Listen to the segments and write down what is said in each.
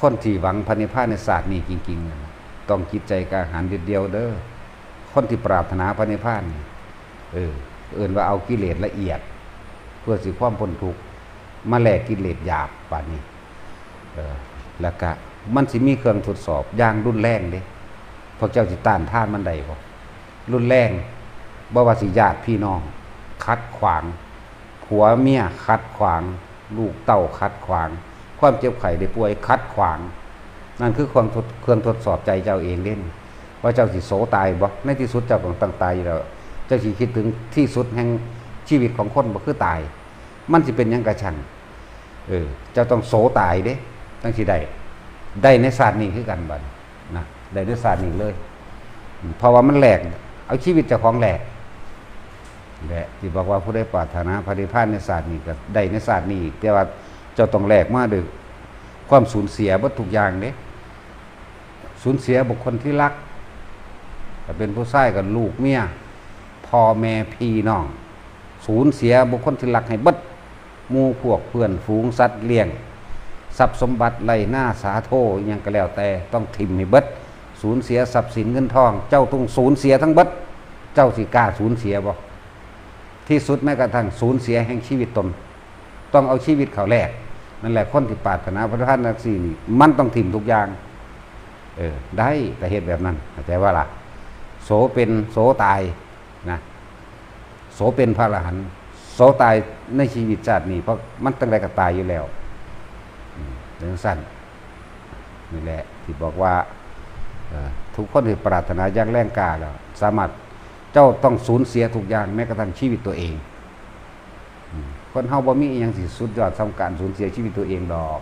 คนที่หวังพระนิพพานในศาสตร์นี้จริงๆ ต้องจิตใจกล้าหาญเดียวเด้อคนที่ปรารถนาพระนิพพานนี่เออเอื่นว่าเอากิเลสละเอียด เพื่อสิความพ้นทุกข์มาแลกกิเลสหยาบป่านนี้เออแล้วก็มันสิมีเครื่องทดสอบอย่างรุนแรงเด้พวกเจ้าสิต้านท่านมันได้บ่รุนแรงบ่ว่าสิญาติพี่น้อง คัดขวางผัวเมียคัดขวาง ลูกเต้าคัดขวาง ความเจ็บไข้ได้ป่วยคัดขวาง นั่นคือความทดเครื่องทดสอบใจเจ้าเองเด่นว่าเจ้าสิโสตายบ่ในที่สุดเจ้าต้องตั้งตายอยู่แล้วเจ้าสิคิดถึงที่สุดแห่งชีวิตของคนบ่คือตาย มันสิเป็นยังกระชังเออเจ้าต้องโสตายเด้ตั้งสิได้ได้ในศาสตร์นี้คือกันบัดนะได้ในศาสตร์นี้เลยเพราะว่ามันแหลกเอาชีวิตเจ้าของแหลกแหละที่บอกว่าผู้ได้ปรารถนาพระนิพพานในศาสตร์นี้ก็ได้ในศาสตร์นี้แต่ว่า เจ้าต้องแหลกมาด้วยความสูญเสียเบ่ทุกอย่างเด้สูญเสียบุคคลที่รักถ้าเป็นผู้ชายกับลูกเมียพ่อแม่พี่น้อง สูญเสียบุคคลที่รักให้บิดมู่พวกเพื่อนฝูงสัตว์เลี้ยงทรัพย์สมบัติไรหน้าสาโทอิหยังก็แล้วแต่ต้องทิมให้บิดสูญเสียทรัพย์สินเงินทอง เจ้าต้องสูญเสียทั้งบิดเจ้าสิกาสูญเสียบ่ที่สุดแม้กระทั่งสูญเสียแห่งชีวิตตน ต้องเอาชีวิตเขาแลกนั่นแหละคนที่ปรารถนาพระท่านนักสี่นี่มันต้องทิ่มทุกอย่าง เออ ได้แต่เหตุแบบนั้นเข้าใจว่าล่ะ โสเป็นโสตายนะโสเป็นพระอรหันต์โสตายในชีวิตชาตินี้เพราะมันตั้งแต่ก็ตายอยู่แล้วเรื่องสั้นนี่แหละที่บอกว่าทุกคนที่ปรารถนาอย่างแรงกล้าแล้วสามารถเจ้าต้องสูญเสียทุกอย่างแม้กระทั่งชีวิตตัวเอง คนเฮาบ่มีอยังสิสุดยอดสำการสูญเสียชีวิตตัวเองดอก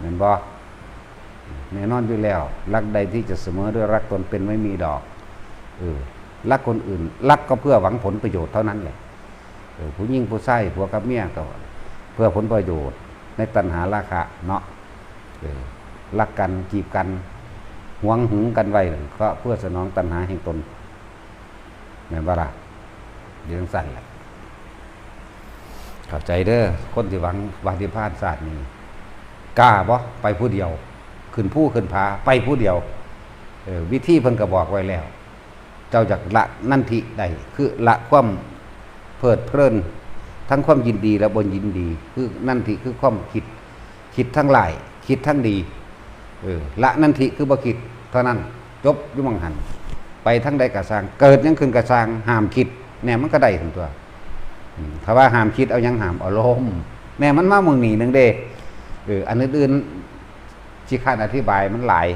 เห็นบ่แน่นอนอยู่แล้ว รักใดที่จะเสมอด้วยรักตนเป็นไม่มีดอกเออรักคนอื่น รักก็เพื่อหวังผลประโยชน์เท่านั้นแหละผู้ยิ่งผู้ใส่ผัวกับเมียก็เพื่อผลประโยชน์ ในตัณหาราคะเนาะรักกันจีบกันหวงหึงกันไว้ก็เพื่อสนองตัณหาแห่งตนแม่นบ่ล่ะเรื่องสั้นแหละ เข้าใจเด้อคนที่หวังวาดิพานศาสตร์นี้กล้าบ่ไปผู้เดียว ขึ้นผู้ขึ้นผาไปผู้เดียววิธีเพิ่นก็บอกไว้แล้ว เจ้าจากละนันทิใดคือละความเพลิดเพลิน ทั้งความยินดีและบนยินดี คือนันทิคือความคิด คิดทั้งหลาย คิดทั้งดีเออละนันทิคือบ่คิดเท่านั้นจบยุ่มังหัน ไปทั้งใดกระสร้างเกิดยังขึ้นกระสร้างห้ามคิดแน่มันก็ได้ถึงตัว ถ้าว่าห้ามคิดเอายังห้ามอารมณ์แม่มันมามึงหนีหนึ่งเด้เอออันอื่นๆที่ข้านอธิบายมันหลาย